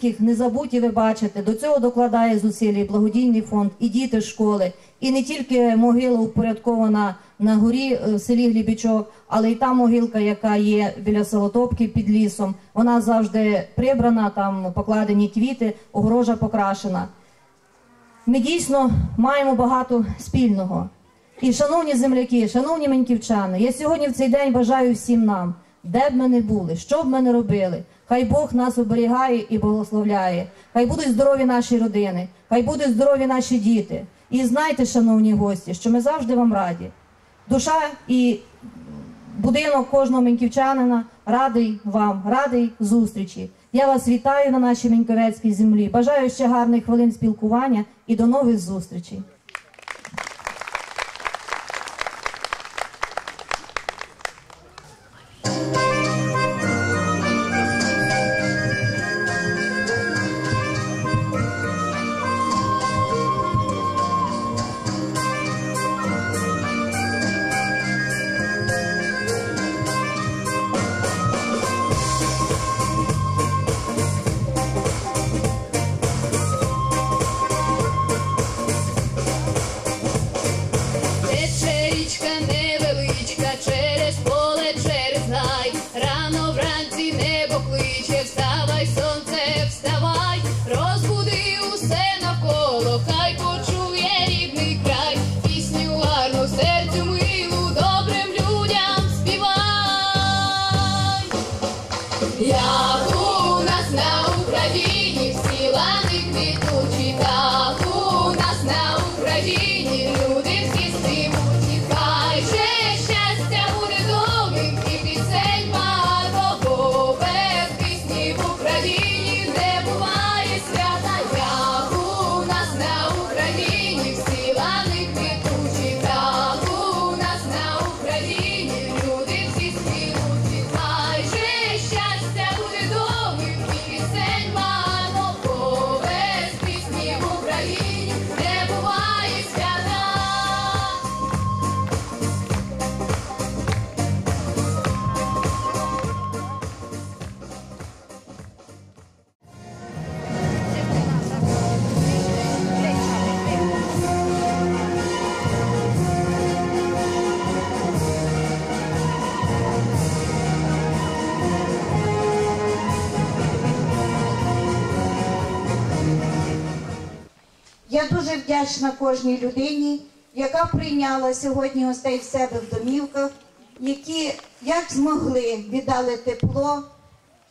Не забудьте ви бачите, до цього докладає зусилля благодійний фонд, і діти школи, і не тільки могила упорядкована на горі е, в селі Глібічок, але й та могилка, яка є біля Солотопки під лісом. Вона завжди прибрана, там покладені квіти, огорожа покрашена. Ми дійсно маємо багато спільного. І, шановні земляки, шановні меньківчани, я сьогодні в цей день бажаю всім нам, де б ми не були, що б ми не робили. Хай Бог нас оберігає і благословляє. Хай будуть здорові наші родини, хай будуть здорові наші діти. І знайте, шановні гості, що ми завжди вам раді. Душа і будинок кожного меньківчанина радий вам, радий зустрічі. Я вас вітаю на нашій Меньковецькій землі. Бажаю ще гарних хвилин спілкування і до нових зустрічей. Як у нас на Україні всі лани квітучі, Я дуже вдячна кожній людині, яка прийняла сьогодні гостей в себе в домівках, які як змогли віддали тепло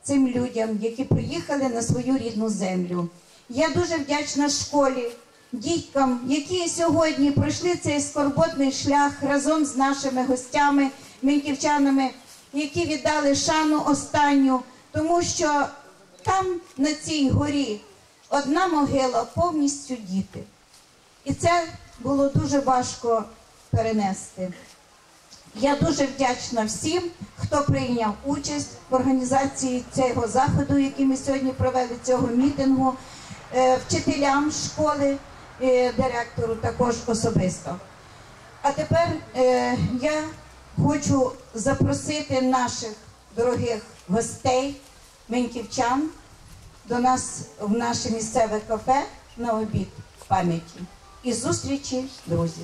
цим людям, які приїхали на свою рідну землю. Я дуже вдячна школі, діткам, які сьогодні пройшли цей скорботний шлях разом з нашими гостями, менківчанами, які віддали шану останню, тому що там на цій горі одна могила повністю діти. І це було дуже важко перенести. Я дуже вдячна всім, хто прийняв участь в організації цього заходу, який ми сьогодні провели, цього мітингу, е, вчителям школи, е, директору також особисто. А тепер е, я хочу запросити наших дорогих гостей, меньківчан, до нас в наше місцеве кафе на обід пам'яті. І зустрічі, друзі!